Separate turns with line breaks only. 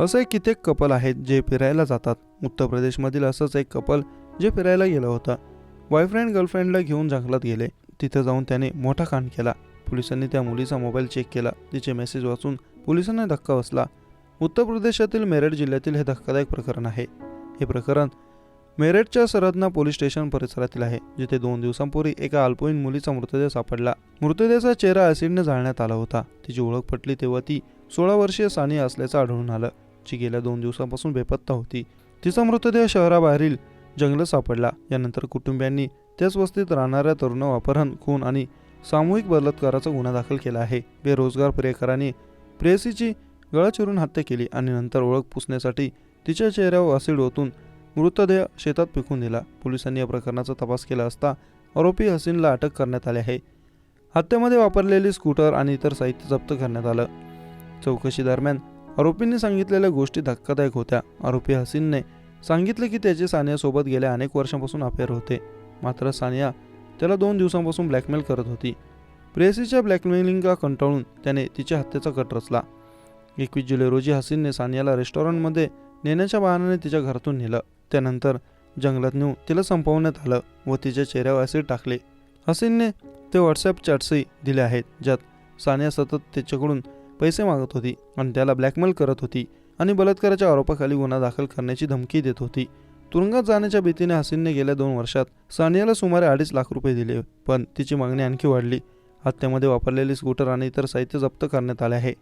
असं एक कित्येक कपल आहेत जे फिरायला जातात. उत्तर प्रदेशमधील असंच एक कपल जे फिरायला गेलं होतं. बॉयफ्रेंड गर्लफ्रेंडला घेऊन जंगलात गेले. तिथे जाऊन त्याने मोठा कांड केला. पोलिसांनी त्या मुलीचा मोबाईल चेक केला. तिचे मेसेज वाचून पोलिसांना धक्का बसला. उत्तर प्रदेशातील मेरठ जिल्ह्यातील हे धक्कादायक प्रकरण आहे. हे प्रकरण मेरठच्या सरदना पोलीस स्टेशन परिसरातील आहे जिथे दोन दिवसांपूर्वी एका अल्पवयीन मुलीचा मृतदेह सापडला. मृतदेहाचा चेहरा ॲसिडने जाळण्यात आला होता. तिची ओळख पटली तेव्हा ती सोळा वर्षीय सानिया असल्याचं आढळून आलं. जी गेल्या दोन दिवसांपासून बेपत्ता होती. तिचा मृतदेह शहराबाहेरील जंगलात सापडला. यानंतर कुटुंबियांनी त्याच वस्तीत राहणाऱ्या तरुण अपहरण खून आणि सामूहिक बलात्काराचा गुन्हा दाखल केला आहे. बेरोजगार प्रियकरांनी प्रेयसीची गळा चिरून हत्या केली आणि नंतर ओळख पुसण्यासाठी तिच्या चेहऱ्यावर असिड ओतून मृतदेह शेतात फेकून दिला. पोलिसांनी या प्रकरणाचा तपास केला असता आरोपी हसीनला अटक करण्यात आली आहे. हत्येमध्ये वापरलेली स्कूटर आणि इतर साहित्य जप्त करण्यात आलं. चौकशी दरम्यान आरोपींनी सांगितलेल्या गोष्टी धक्कादायक होत्या. आरोपी हसीनने सांगितले की त्याचे सानियासोबत गेल्या अनेक वर्षांपासून अफेअर होते. मात्र सानिया त्याला दोन दिवसांपासून ब्लॅकमेल करत होती. प्रेयसीच्या ब्लॅकमेलिंगला कंटाळून त्याने तिच्या हत्येचा कट रचला. एकवीस जुलै रोजी हसीनने सानियाला रेस्टॉरंटमध्ये नेण्याच्या बहाण्याने तिच्या घरातून नेलं. त्यानंतर जंगलात नेऊन तिला संपवण्यात आलं व तिच्या चेहऱ्यावर ॲसिड टाकले. हसीनने ते व्हॉट्सॲप चॅट्सही दिले आहेत ज्यात सानिया सतत त्याच्याकडून पैसे मागत होती आणि त्याला ब्लॅकमेल करत होती आणि बलात्काराच्या आरोपाखाली गुन्हा दाखल करण्याची धमकी देत होती. तुरुंगात जाण्याच्या भीतीने हसीनने गेल्या दोन वर्षात सानियाला सुमारे अडीच लाख रुपये दिले पण तिची मागणी आणखी वाढली. हत्येमध्ये वापरलेली स्कूटर आणि इतर साहित्य जप्त करण्यात आले आहे.